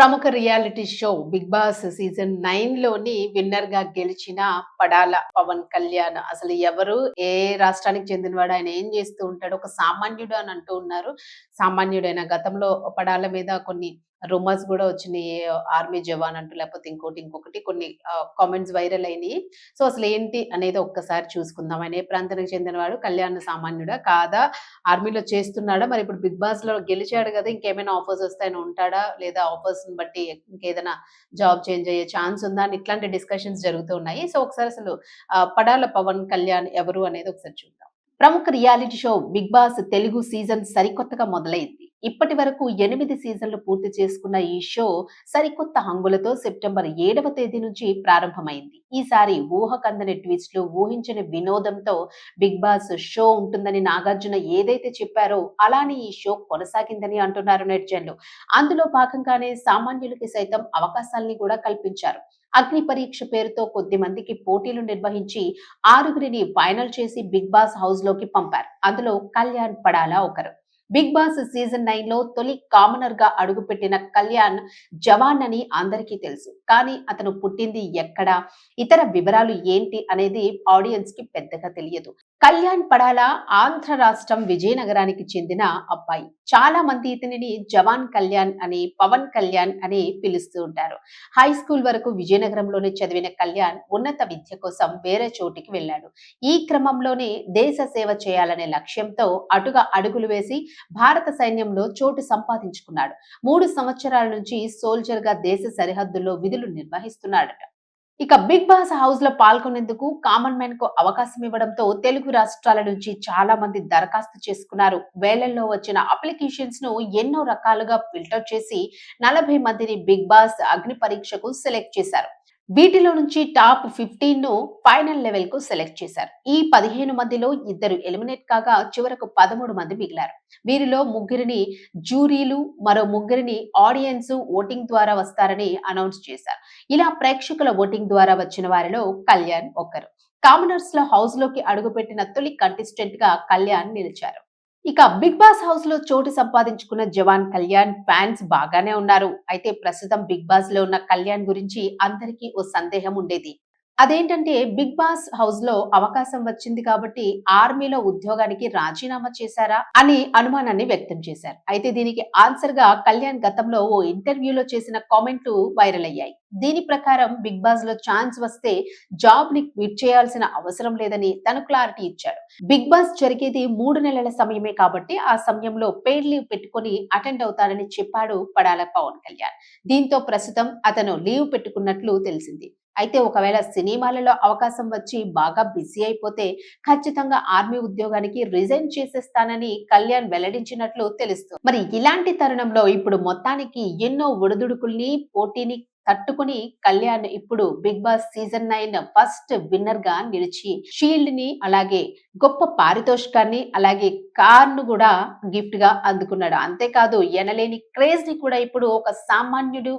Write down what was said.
ప్రముఖ reality show Bigg Boss season నైన్లోని విన్నర్గా గెలిచిన పడాల పవన్ కళ్యాణ్. అసలు ఎవరు ఏ రాష్ట్రానికి చెందినవాడు ఆయన ఏం చేస్తూ ఉంటాడు? ఒక సామాన్యుడు అని అంటూ ఉన్నారు. సామాన్యుడైన గతంలో పడాల మీద కొన్ని రూమర్స్ కూడా వచ్చినాయి ఆర్మీ జవాన్ అంటూ లేకపోతే ఇంకోటి ఇంకొకటి కొన్ని కామెంట్స్ వైరల్ అయినాయి. సో అసలు ఏంటి అనేది ఒక్కసారి చూసుకుందాం. ఆయన ఏ ప్రాంతానికి చెందినవాడు కళ్యాణ సామాన్యుడా కాదా? ఆర్మీలో చేస్తున్నాడా? మరి ఇప్పుడు బిగ్ బాస్లో గెలిచాడు కదా ఇంకేమైనా ఆఫర్స్ వస్తాయని ఉంటాడా? లేదా ఆఫర్స్ బట్టి ఇంకేదైనా జాబ్ చేంజ్ అయ్యే ఛాన్స్ ఉందా? అని ఇట్లాంటి డిస్కషన్స్ జరుగుతూ ఉన్నాయి. సో ఒకసారి అసలు ఆ, పడాల పవన్ కళ్యాణ్ ఎవరు అనేది ఒకసారి చూద్దాం. ప్రముఖ reality show Bigg Boss Telugu season సరికొత్తగా మొదలైంది. ఇప్పటి వరకు ఎనిమిది సీజన్లు పూర్తి చేసుకున్న ఈ షో సరికొత్త హంగులతో సెప్టెంబర్ ఏడవ తేదీ నుంచి ప్రారంభమైంది. ఈసారి ఊహకందని ట్విస్ట్లు ఊహించని వినోదంతో బిగ్ బాస్ షో ఉంటుందని నాగార్జున ఏదైతే చెప్పారో అలానే ఈ షో కొనసాగిందని అంటున్నారు నెటిజన్లు అందులో భాగంగానే సామాన్యులకి సైతం అవకాశాల్ని కూడా కల్పించారు. అగ్ని పరీక్ష పేరుతో కొద్ది మందికి పోటీలు నిర్వహించి ఆరుగురిని ఫైనల్ చేసి బిగ్ బాస్ హౌస్లోకి పంపారు. అందులో కళ్యాణ్ పడాలా ఒకరు. బిగ్ బాస్ సీజన్ నైన్లో తొలి కామనర్గా అడుగుపెట్టిన కళ్యాణ్ జవాన్ అని అందరికీ తెలుసు. కానీ అతను పుట్టింది ఎక్కడ? ఇతర వివరాలు ఏంటి అనేది ఆడియన్స్కి పెద్దగా తెలియదు. కళ్యాణ్ పడాల ఆంధ్ర రాష్ట్రం విజయనగరానికి చెందిన అబ్బాయి. చాలా మంది ఇతనిని జవాన్ కళ్యాణ్ అని పవన్ కళ్యాణ్ అని పిలుస్తూ ఉంటారు. హై స్కూల్ వరకు విజయనగరంలోనే చదివిన కళ్యాణ్ ఉన్నత విద్య కోసం వేరే చోటికి వెళ్ళాడు. ఈ క్రమంలోనే దేశ సేవ చేయాలనే లక్ష్యంతో అటుగా అడుగులు వేసి భారత సైన్యంలో చోటు సంపాదించుకున్నాడు. మూడు సంవత్సరాల నుంచి సోల్జర్గా దేశ సరిహద్దుల్లో విధులు నిర్వహిస్తున్నాడట. ఇక బిగ్ బాస్ హౌస్లో పాల్గొనేందుకు కామన్ మ్యాన్కు అవకాశం ఇవ్వడంతో తెలుగు రాష్ట్రాల నుంచి చాలా మంది దరఖాస్తు చేసుకున్నారు. వేలల్లో వచ్చిన అప్లికేషన్స్ను ఎన్నో రకాలుగా ఫిల్టర్ చేసి నలభై మందిని బిగ్ బాస్ అగ్ని పరీక్షకు సెలెక్ట్ చేశారు. వీటిలో నుంచి టాప్ ఫిఫ్టీన్ను ఫైనల్ లెవెల్కు సెలెక్ట్ చేశారు. ఈ పదిహేను మందిలో ఇద్దరు ఎలిమినేట్ కాగా చివరకు పదమూడు మంది మిగిలారు. వీరిలో ముగ్గురిని జ్యూరీలు మరో ముగ్గురిని ఆడియన్స్ ఓటింగ్ ద్వారా వస్తారని అనౌన్స్ చేశారు. ఇలా ప్రేక్షకుల ఓటింగ్ ద్వారా వచ్చిన వారిలో కళ్యాణ్ ఒకరు కామనర్స్లో హౌస్లోకి అడుగుపెట్టిన తొలి కంటెస్టెంట్గా కళ్యాణ్ నిలిచారు. ఇక బిగ్ బాస్ హౌస్లో చోటు సంపాదించుకున్న జవాన్ కళ్యాణ్ ఫ్యాన్స్ బాగానే ఉన్నారు. అయితే ప్రస్తుతం బిగ్ బాస్లో ఉన్న కళ్యాణ్ గురించి అందరికీ ఓ సందేహం ఉండేది. అదేంటంటే బిగ్ బాస్ హౌస్లో అవకాశం వచ్చింది కాబట్టి ఆర్మీలో ఉద్యోగానికి రాజీనామా చేశారా అని అనుమానాన్ని వ్యక్తం చేశారు. అయితే దీనికి ఆన్సర్గా కళ్యాణ్ గతంలో ఓ ఇంటర్వ్యూలో చేసిన కామెంట్లు వైరల్ అయ్యాయి. దీని ప్రకారం బిగ్ బాస్లో ఛాన్స్ వస్తే జాబ్ని క్విట్ చేయాల్సిన అవసరం లేదని తను క్లారిటీ ఇచ్చాడు బిగ్ బాస్ జరిగేది మూడు నెలల సమయమే కాబట్టి ఆ సమయంలో పెయిడ్ లీవ్ పెట్టుకొని అటెండ్ అవుతానని చెప్పాడు పడాల పవన్ కళ్యాణ్. దీంతో ప్రస్తుతం అతను లీవ్ పెట్టుకున్నట్లు తెలిసింది. అయితే ఒకవేళ సినిమాలలో అవకాశం వచ్చి బాగా బిజీ అయిపోతే ఖచ్చితంగా ఆర్మీ ఉద్యోగానికి రిజైన్ చేసేస్తానని కళ్యాణ్ వెల్లడించినట్లు తెలుస్తుంది మరి ఇలాంటి తరుణంలో ఇప్పుడు మొత్తానికి ఎన్నో ఒడిదుడుకుల్ని పోటీని తట్టుకుని కళ్యాణ్ ఇప్పుడు Bigg Boss season nine first విన్నర్గా నిలిచి షీల్డ్ని అలాగే గొప్ప పారితోషికాన్ని అలాగే కార్ను కూడా గిఫ్ట్గా అందుకున్నాడు. అంతేకాదు ఎనలేని క్రేజ్ని కూడా ఇప్పుడు ఒక సామాన్యుడు